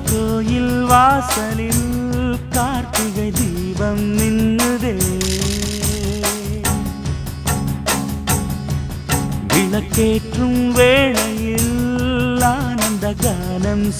கோயில் வாசலில் கார்த்திகை தீபம் நின்னுதே விளக்கேற்றும் வேளையில் ஆனந்த கானம்